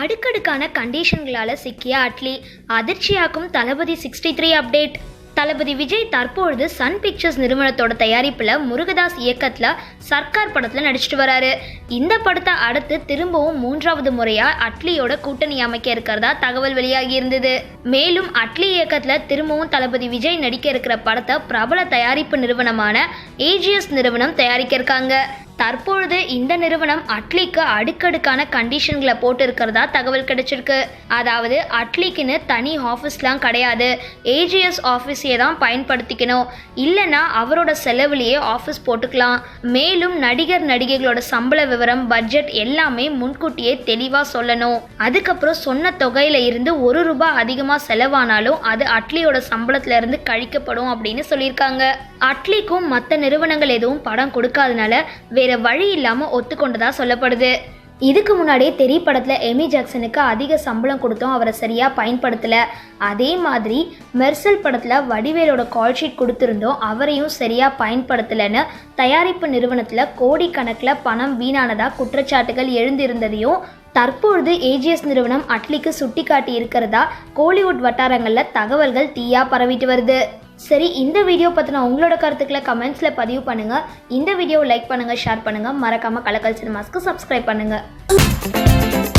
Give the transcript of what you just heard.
அடுக்கடுக்கான கண்டிஷன்களால் சிக்கிய Atlee. அதிர்ச்சியாக்கும் Thalapathy sixty three update Thalapathy Vijay தற்பொழுது சன் பிக்சர்ஸ் நிறுவனத்தோட தயாரிப்பில் முருகதாஸ் இயக்கத்தில் சர்க்கார் படத்தில் நடிச்சிட்டு வராரு. இந்த படத்தை அடுத்து திரும்பவும் மூன்றாவது முறையாக அட்லியோட கூட்டணி அமைக்க இருக்கிறதா தகவல் வெளியாகி இருந்தது. மேலும் அட்லி இயக்கத்தில் திரும்பவும் தளபதி விஜய் நடிக்க இருக்கிற படத்தை பிரபல தயாரிப்பு நிறுவனமான ஏஜிஎஸ் நிறுவனம் தயாரிக்க இருக்காங்க. தற்பொழுது இந்த நிறுவனம் அட்லிக்கு அடுக்கடுக்கான கண்டிஷன்களை போட்டு இருக்கிறதா தகவல் கிடைச்சிருக்கு. அதாவது அட்லிக்குன்னு தனி ஆஃபீஸ்லாம் கிடையாது. ஏஜிஎஸ் ஆஃபீஸையே தான் பயன்படுத்திக்கணும். இல்லைன்னா அவரோட செலவுலேயே ஆஃபீஸ் போட்டுக்கலாம். மேலும் நடிகர் நடிகைகளோட சம்பள விவரம் பட்ஜெட் எல்லாமே முன்கூட்டியே தெளிவாக சொல்லணும். அதுக்கப்புறம் சொன்ன தொகையில இருந்து ஒரு ரூபாய் அதிகமாக செலவானாலும் அது அட்லியோட சம்பளத்துல இருந்து கழிக்கப்படும் அப்படின்னு சொல்லியிருக்காங்க. அட்லிக்கும் மற்ற நிறுவனங்கள் எதுவும் படம் கொடுக்காதனால வேற வழி இல்லாமல் ஒத்துக்கொண்டதா சொல்லப்படுது. இதுக்கு முன்னாடியே தெரி படத்தில் எமி ஜாக்சனுக்கு அதிக சம்பளம் கொடுத்தோம் அவரை சரியாக பயன்படுத்தலை. அதே மாதிரி மெர்சல் படத்தில் வடிவேலோட கால் ஷீட் கொடுத்துருந்தோம் அவரையும் சரியாக பயன்படுத்தலைன்னு தயாரிப்பு நிறுவனத்தில் கோடிக்கணக்கில் பணம் வீணானதாக குற்றச்சாட்டுகள் எழுந்திருந்ததையும் தற்பொழுது ஏஜிஎஸ் நிறுவனம் அட்லிக்கு சுட்டிக்காட்டி இருக்கிறதா கோலிவுட் வட்டாரங்களில் தகவல்கள் தீயாக பரவிட்டு வருது. சரி இந்த வீடியோ பற்றின உங்களோட கருத்துக்களை கமெண்ட்ஸில் பதிவு பண்ணுங்கள் இந்த வீடியோவை லைக் பண்ணுங்கள் ஷேர் பண்ணுங்கள் மறக்காமல் கலக்கல் சினிமாஸ்க்கு சப்ஸ்கிரைப் பண்ணுங்கள்